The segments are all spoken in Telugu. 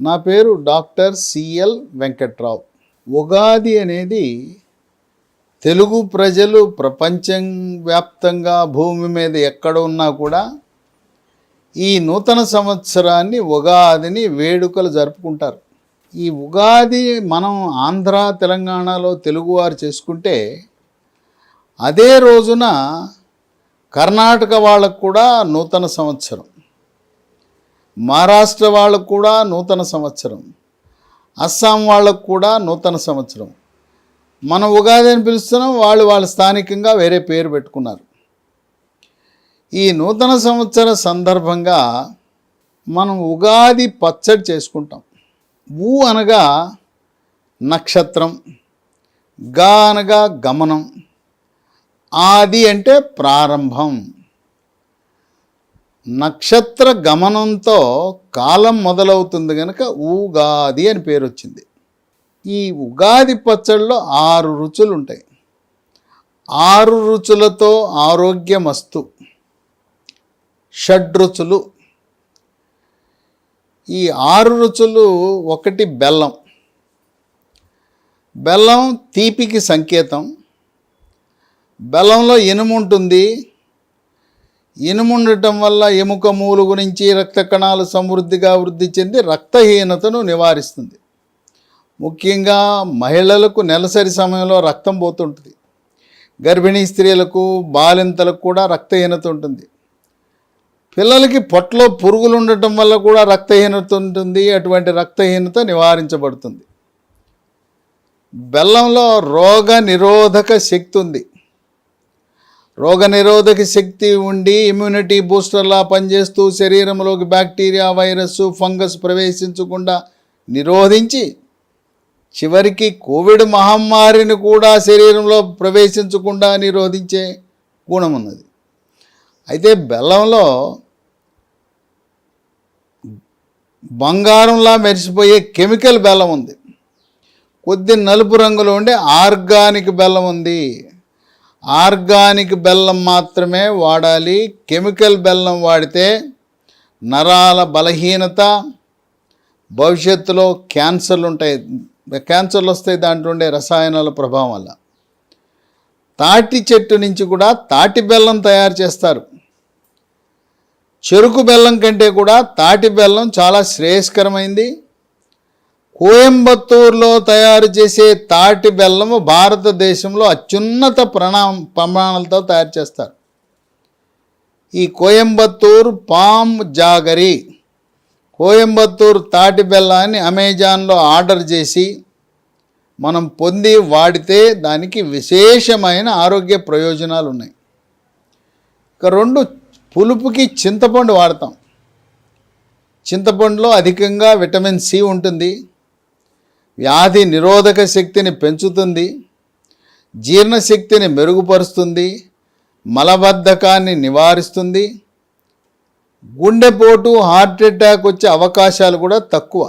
నా పేరు డాక్టర్ సిఎల్ వెంకట్రావు. ఉగాది అనేది తెలుగు ప్రజలు ప్రపంచం వ్యాప్తంగా భూమి మీద ఎక్కడ ఉన్నా కూడా ఈ నూతన సంవత్సరాన్ని ఉగాదిని వేడుకలు జరుపుకుంటారు. ఈ ఉగాది మనం ఆంధ్ర తెలంగాణలో తెలుగువారు చేసుకుంటే అదే రోజున కర్ణాటక వాళ్ళకు కూడా నూతన సంవత్సరం. మహారాష్ట్ర వాళ్ళకు కూడా నూతన సంవత్సరం. అస్సాం వాళ్ళకు కూడా నూతన సంవత్సరం. మనం ఉగాది అని పిలుస్తున్నాం వాళ్ళు వాళ్ళ స్థానికంగా వేరే పేరు పెట్టుకున్నారు. ఈ నూతన సంవత్సర సందర్భంగా మనం ఉగాది పచ్చడి చేసుకుంటాం. ఊ అనగా నక్షత్రం గా అనగా గమనం ఆది అంటే ప్రారంభం. నక్షత్ర గమనంతో కాలం మొదలవుతుంది కనుక ఉగాది అని పేరు వచ్చింది. ఈ ఉగాది పచ్చడిలో ఆరు రుచులు ఉంటాయి ఆరు రుచులతో ఆరోగ్యమస్తు. షడ్రుచులు ఈ ఆరు రుచులు ఒకటి బెల్లం. బెల్లం తీపికి సంకేతం. బెల్లంలో ఇనుము ఉంటుంది. ఇనుముండటం వల్ల ఎముక మూలు గురించి రక్త కణాలు సమృద్ధిగా వృద్ధి చెంది రక్తహీనతను నివారిస్తుంది. ముఖ్యంగా మహిళలకు నెలసరి సమయంలో రక్తం పోతుంటుంది. గర్భిణీ స్త్రీలకు బాలింతలకు కూడా రక్తహీనత ఉంటుంది. పిల్లలకి పొట్టలో పురుగులు ఉండటం వల్ల కూడా రక్తహీనత ఉంటుంది. అటువంటి రక్తహీనత నివారించబడుతుంది. బెల్లంలో రోగ నిరోధక శక్తి ఉంది. రోగనిరోధక శక్తి ఉండి ఇమ్యూనిటీ బూస్టర్లా పనిచేస్తూ శరీరంలోకి బ్యాక్టీరియా వైరస్ ఫంగస్ ప్రవేశించకుండా నిరోధించి చివరికి కోవిడ్ మహమ్మారిని కూడా శరీరంలో ప్రవేశించకుండా నిరోధించే గుణం ఉన్నది. అయితే బెల్లంలో బంగారంలా మెరిసిపోయే కెమికల్ బెల్లం ఉంది. కొద్ది నలుపు రంగులో ఉండే ఆర్గానిక్ బెల్లం ఉంది. ఆర్గానిక్ బెల్లం మాత్రమే వాడాలి. కెమికల్ బెల్లం వాడితే నరాల బలహీనత భవిష్యత్తులో క్యాన్సర్లు ఉంటాయి. క్యాన్సర్లు వస్తాయి దాంట్లో ఉండే రసాయనాల ప్రభావం వల్ల. తాటి చెట్టు నుంచి కూడా తాటి బెల్లం తయారు చేస్తారు. చెరుకు బెల్లం కంటే కూడా తాటి బెల్లం చాలా శ్రేయస్కరమైంది. కోయంబత్తూరులో తయారు చేసే తాటి బెల్లము భారతదేశంలో అత్యున్నత ప్రణా ప్రమాణాలతో తయారు చేస్తారు. ఈ కోయంబత్తూరు పామ్ జాగరి కోయంబత్తూరు తాటి బెల్లాన్ని అమెజాన్లో ఆర్డర్ చేసి మనం పొంది వాడితే దానికి విశేషమైన ఆరోగ్య ప్రయోజనాలు ఉన్నాయి ఇక రెండు పులుపుకి చింతపండు వాడతాం. చింతపండులో అధికంగా విటమిన్ సి ఉంటుంది. వ్యాధి నిరోధక శక్తిని పెంచుతుంది జీర్ణశక్తిని మెరుగుపరుస్తుంది మలబద్ధకాన్ని నివారిస్తుంది. గుండెపోటు హార్ట్ అటాక్ వచ్చే అవకాశాలు కూడా తక్కువ.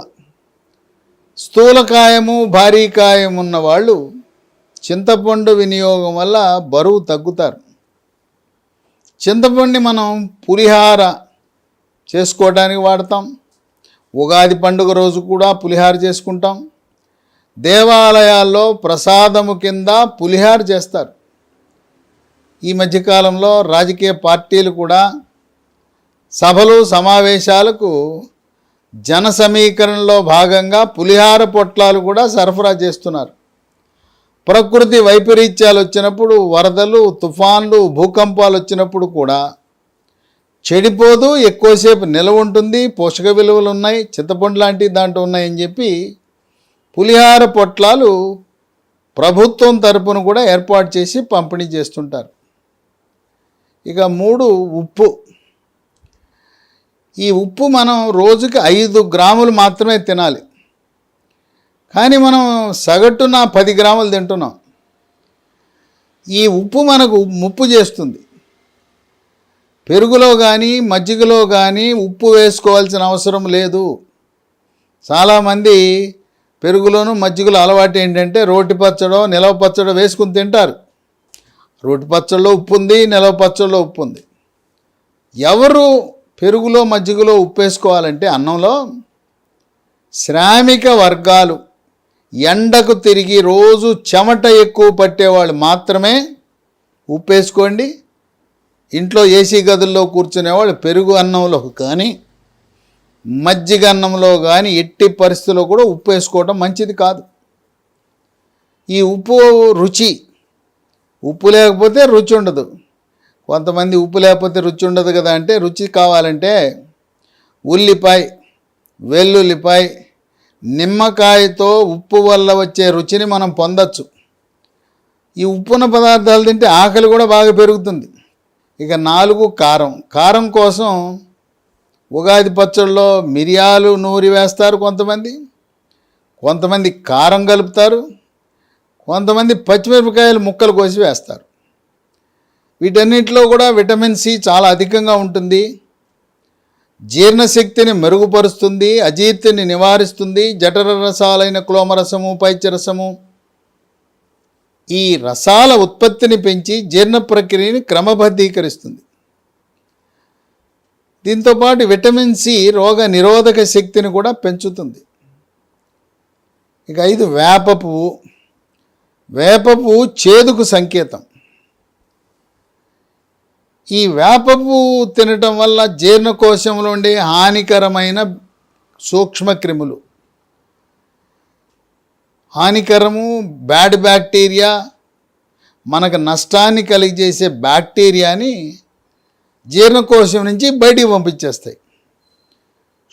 స్థూలకాయము భారీకాయం ఉన్న వాళ్ళు చింతపండు వినియోగం వల్ల బరువు తగ్గుతారు. చింతపండుని మనం పులిహార చేసుకోవడానికి వాడతాం. ఉగాది పండుగ రోజు కూడా పులిహార చేసుకుంటాం. దేవాలయాల్లో ప్రసాదము కింద పులిహార చేస్తారు. ఈ మధ్యకాలంలో రాజకీయ పార్టీలు కూడా సభలు సమావేశాలకు జన సమీకరణలో భాగంగా పులిహార పొట్లాలు కూడా సరఫరా చేస్తున్నారు. ప్రకృతి వైపరీత్యాలు వచ్చినప్పుడు వరదలు తుఫాన్లు భూకంపాలు వచ్చినప్పుడు కూడా చెడిపోదు ఎక్కువసేపు నిలవ ఉంటుంది పోషక విలువలు ఉన్నాయి చింతపండు లాంటి దాంట్లో ఉన్నాయని చెప్పి పులిహార పొట్లాలు ప్రభుత్వం తరపున కూడా ఏర్పాటు చేసి పంపిణీ చేస్తుంటారు. ఇక మూడు ఉప్పు. ఈ ఉప్పు మనం రోజుకి ఐదు గ్రాములు మాత్రమే తినాలి. కానీ మనం సగటున పది గ్రాములు తింటున్నాం. ఈ ఉప్పు మనకు ముప్పు చేస్తుంది. పెరుగులో కానీ మజ్జిగలో కానీ ఉప్పు వేసుకోవాల్సిన అవసరం లేదు. చాలామంది పెరుగులోను మజ్జిగలో అలవాటు ఏంటంటే రోటి పచ్చడో నిలవ పచ్చడో వేసుకుని తింటారు. రోటి పచ్చడిలో ఉప్పు ఉంది నిలవ పచ్చడిలో ఉప్పు ఉంది. ఎవరు పెరుగులో మజ్జిగలో ఉప్పు వేసుకోవాలంటే అన్నంలో శ్రామిక వర్గాలు. ఎండకు తిరిగి రోజు చెమట ఎక్కువ పట్టేవాళ్ళు మాత్రమే ఉప్పేసుకోండి ఇంట్లో ఏసీ గదుల్లో కూర్చునేవాళ్ళు పెరుగు అన్నంలో కానీ మజ్జిగ అన్నంలో కానీ ఎట్టి పరిస్థితుల్లో కూడా ఉప్పు వేసుకోవటం మంచిది కాదు. ఈ ఉప్పు రుచి ఉప్పు లేకపోతే రుచి ఉండదు. కొంతమంది ఉప్పు లేకపోతే రుచి ఉండదు కదా అంటే రుచి కావాలంటే ఉల్లిపాయ వెల్లుల్లిపాయ నిమ్మకాయతో ఉప్పు వల్ల వచ్చే రుచిని మనం పొందచ్చు. ఈ ఉప్పున్న పదార్థాలు తింటే ఆకలి కూడా బాగా పెరుగుతుంది. ఇక నాలుగు కారం కారం కోసం ఉగాది పచ్చళ్ళలో మిరియాలు నూరి వేస్తారు కొంతమంది. కొంతమంది కారం కలుపుతారు. కొంతమంది పచ్చిమిరపకాయలు ముక్కలు కోసి వేస్తారు. వీటన్నిటిలో కూడా విటమిన్ సి చాలా అధికంగా ఉంటుంది. జీర్ణశక్తిని మెరుగుపరుస్తుంది అజీర్తిని నివారిస్తుంది జఠర రసాలైన క్లోమరసము పైచరసము. ఈ రసాల ఉత్పత్తిని పెంచి జీర్ణ ప్రక్రియని క్రమబద్ధీకరిస్తుంది. దీంతోపాటు విటమిన్ సి రోగ నిరోధక శక్తిని కూడా పెంచుతుంది. ఇక ఐదు వేప పువ్వు. వేప పువ్వు చేదుకు సంకేతం. ఈ వేప పువ్వు తినటం వల్ల జీర్ణకోశంలో ఉండే హానికరమైన సూక్ష్మక్రిములు హానికరము బ్యాడ్ బ్యాక్టీరియా మనకు నష్టాన్ని కలిగజేసే బ్యాక్టీరియాని జీర్ణకోశం నుంచి బయటికి పంపించేస్తాయి.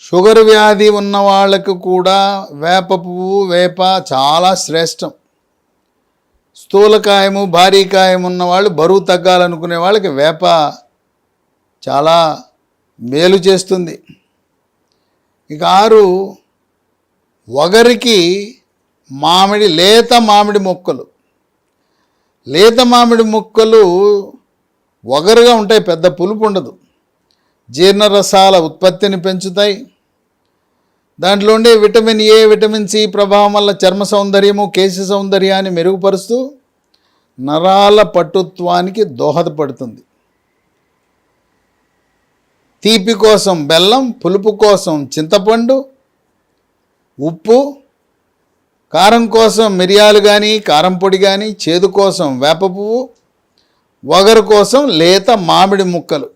షుగర్ వ్యాధి ఉన్న వాళ్ళకు కూడా వేప పువ్వు వేప చాలా శ్రేష్టం. స్థూలకాయము భారీకాయం ఉన్న వాళ్ళు బరువు తగ్గాలనుకునే వాళ్ళకి వేప చాలా మేలు చేస్తుంది. ఇక ఆరు ఒగరికి మామిడి లేత మామిడి మొక్కలు. లేత మామిడి ముక్కలు వగరుగా ఉంటాయి పెద్ద పులుపు ఉండదు. జీర్ణరసాల ఉత్పత్తిని పెంచుతాయి. దాంట్లో ఉండే విటమిన్ ఏ విటమిన్ సి ప్రభావం వల్ల చర్మ సౌందర్యము కేశ సౌందర్యాన్ని మెరుగుపరుస్తూ నరాల పటుత్వానికి దోహదపడుతుంది. తీపి కోసం బెల్లం పులుపు కోసం చింతపండు ఉప్పు కారం కోసం మిరియాలు కానీ కారం పొడి కానీ చేదు కోసం వేప పువ్వు వగరు కోసం లేత మామిడి ముక్కలు.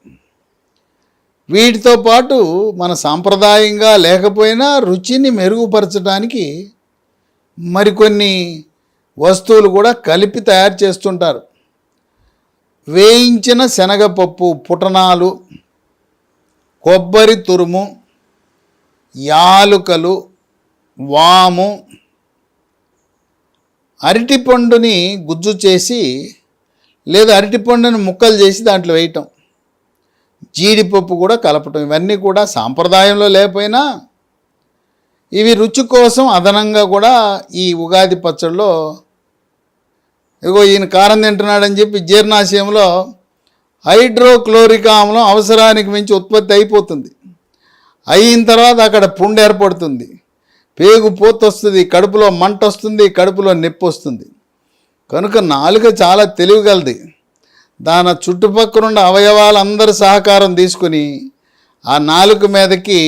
వీటితో పాటు మన సాంప్రదాయంగా లేకపోయినా రుచిని మెరుగుపరచడానికి మరికొన్ని వస్తువులు కూడా కలిపి తయారు చేస్తుంటారు. వేయించిన శనగపప్పు పుటనాలు కొబ్బరి తురుము యాలుకలు వాము అరటిపండుని గుజ్జు చేసి లేదా అరటిపండును ముక్కలు చేసి దాంట్లో వేయటం. జీడిపప్పు కూడా కలపటం. ఇవన్నీ కూడా సాంప్రదాయంలో లేకపోయినా ఇవి రుచి కోసం అదనంగా కూడా ఈ ఉగాది పచ్చడిలో ఇగో ఈయన కారం తింటున్నాడని చెప్పి జీర్ణాశయంలో హైడ్రోక్లోరిక్ ఆమ్లం అవసరానికి మించి ఉత్పత్తి అయిపోతుంది. అయిన తర్వాత అక్కడ పుండు ఏర్పడుతుంది. పేగు పోత వస్తుంది కడుపులో మంట వస్తుంది కడుపులో నొప్పి వస్తుంది. కనుక నాలుక చాలా తెలివిగలది. దాని చుట్టుపక్కల ఉన్న అవయవాలందరి సహకారం తీసుకుని ఆ నాలుక మీదకి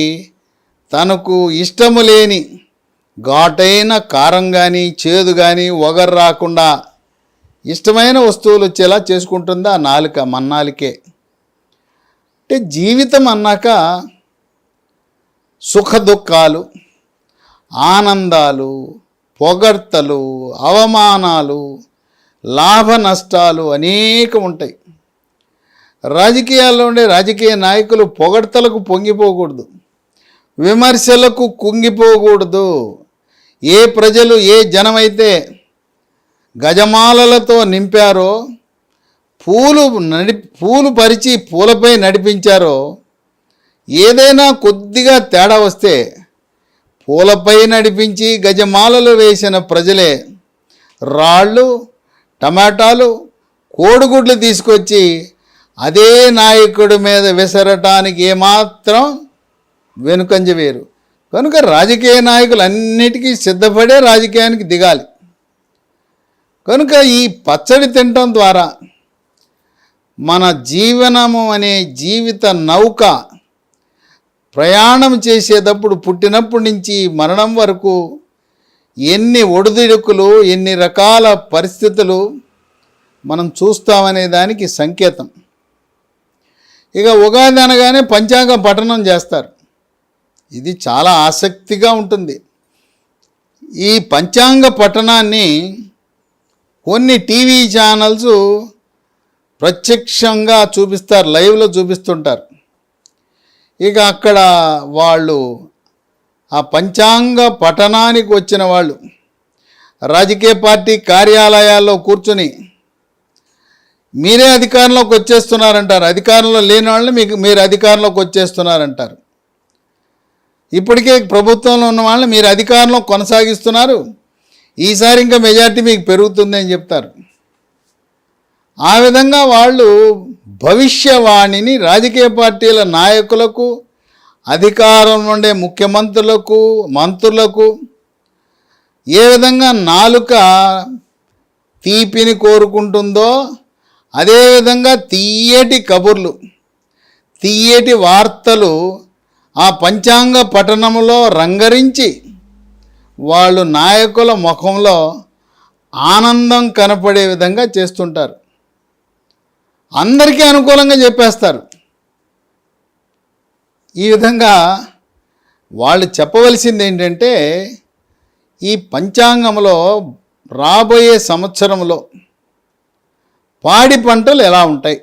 తనకు ఇష్టము లేని ఘాటైన కారం కానీ చేదు కానీ ఒగరు రాకుండా ఇష్టమైన వస్తువులు వచ్చేలా చేసుకుంటుంది ఆ నాలుక మన్నాలికే. అంటే జీవితం అన్నాక సుఖ దుఃఖాలు ఆనందాలు పొగడ్తలు అవమానాలు లాభ నష్టాలు అనేకం ఉంటాయి రాజకీయాల్లో ఉండే రాజకీయ నాయకులు పొగడ్తలకు పొంగిపోకూడదు. విమర్శలకు కుంగిపోకూడదు. ఏ ప్రజలు ఏ జనమైతే గజమాలలతో నింపారో పూలు నడి పూలు పరిచి పూలపై నడిపించారో ఏదైనా కొద్దిగా తేడా వస్తే పూలపై నడిపించి గజమాలలు వేసిన ప్రజలే రాళ్ళు టమాటాలు కోడిగుడ్లు తీసుకొచ్చి అదే నాయకుడి మీద విసరటానికి ఏమాత్రం వెనుకంజ వేరు. కనుక రాజకీయ నాయకులు అన్నిటికీ సిద్ధపడే రాజకీయానికి దిగాలి. కనుక ఈ పచ్చడి తినటం ద్వారా మన జీవనము అనే జీవిత నౌక ప్రయాణం చేసేటప్పుడు పుట్టినప్పటి నుంచి మరణం వరకు ఎన్ని ఒడిదుడుకులు ఎన్ని రకాల పరిస్థితులు మనం చూస్తామనే దానికి సంకేతం. ఇక ఉగాది అనగానే పంచాంగ పఠనం చేస్తారు. ఇది చాలా ఆసక్తిగా ఉంటుంది. ఈ పంచాంగ పఠనాన్ని కొన్ని టీవీ ఛానల్స్ ప్రత్యక్షంగా చూపిస్తారు లైవ్లో చూపిస్తుంటారు. ఇక అక్కడ వాళ్ళు ఆ పంచాంగ పఠనానికి వచ్చిన వాళ్ళు రాజకీయ పార్టీ కార్యాలయాల్లో కూర్చుని మీరే అధికారంలోకి వచ్చేస్తున్నారంటారు. అధికారంలో లేని వాళ్ళని మీకు మీరు అధికారంలోకి వచ్చేస్తున్నారంటారు. ఇప్పటికే ప్రభుత్వంలో ఉన్న వాళ్ళని మీరు అధికారంలో కొనసాగిస్తున్నారు. ఈసారి ఇంకా మెజార్టీ మీకు పెరుగుతుంది అని చెప్తారు. ఆ విధంగా వాళ్ళు భవిష్యవాణిని రాజకీయ పార్టీల నాయకులకు అధికారం ఉండే ముఖ్యమంత్రులకు మంత్రులకు ఏ విధంగా నాలుక తీపిని కోరుకుంటుందో అదేవిధంగా తీయటి కబుర్లు తీయటి వార్తలు ఆ పంచాంగ పఠనంలో రంగరించి వాళ్ళు నాయకుల ముఖంలో ఆనందం కనపడే విధంగా చేస్తుంటారు. అందరికీ అనుకూలంగా చెప్పేస్తారు. ఈ విధంగా వాళ్ళు చెప్పవలసింది ఏంటంటే ఈ పంచాంగంలో రాబోయే సంవత్సరంలో పాడి పంటలు ఎలా ఉంటాయి?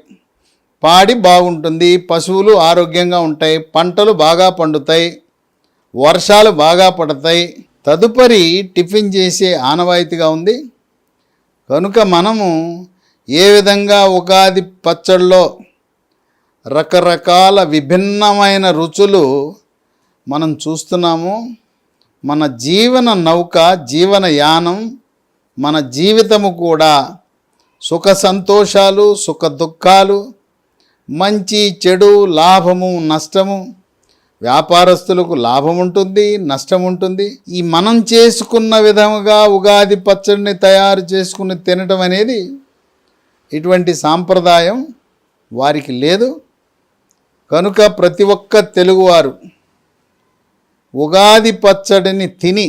పాడి బాగుంటుంది పశువులు ఆరోగ్యంగా ఉంటాయి పంటలు బాగా పండుతాయి వర్షాలు బాగా పడతాయి తదుపరి టిఫిన్ చేసే ఆనవాయితీగా ఉంది. కనుక మనము ఏ విధంగా ఉగాది పచ్చళ్ళలో రకరకాల విభిన్నమైన రుచులు మనం చూస్తున్నాము. మన జీవన నౌక జీవన యానం మన జీవితము కూడా సుఖ సంతోషాలు సుఖ దుఃఖాలు మంచి చెడు లాభము నష్టము వ్యాపారస్తులకు లాభం ఉంటుంది నష్టం ఉంటుంది. ఈ మనం చేసుకున్న విధముగా ఉగాది పచ్చడిని తయారు చేసుకుని తినటం అనేది ఇటువంటి సాంప్రదాయం వారికి లేదు. కనుక ప్రతి ఒక్క తెలుగువారు ఉగాది పచ్చడిని తిని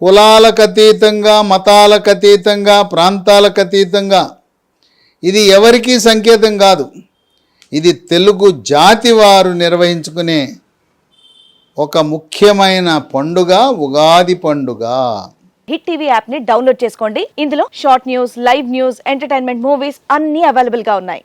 కులాలకు అతీతంగా మతాలకు అతీతంగా ప్రాంతాలకు అతీతంగా ఇది ఎవరికీ సంకేతం కాదు. ఇది తెలుగు జాతి వారు నిర్వహించుకునే ఒక ముఖ్యమైన పండుగ ఉగాది పండుగ. హిట్ టీవీ యాప్ని డౌన్లోడ్ చేసుకోండి. ఇందులో short news live news entertainment movies అన్ని అవైలబుల్గా ఉన్నాయి.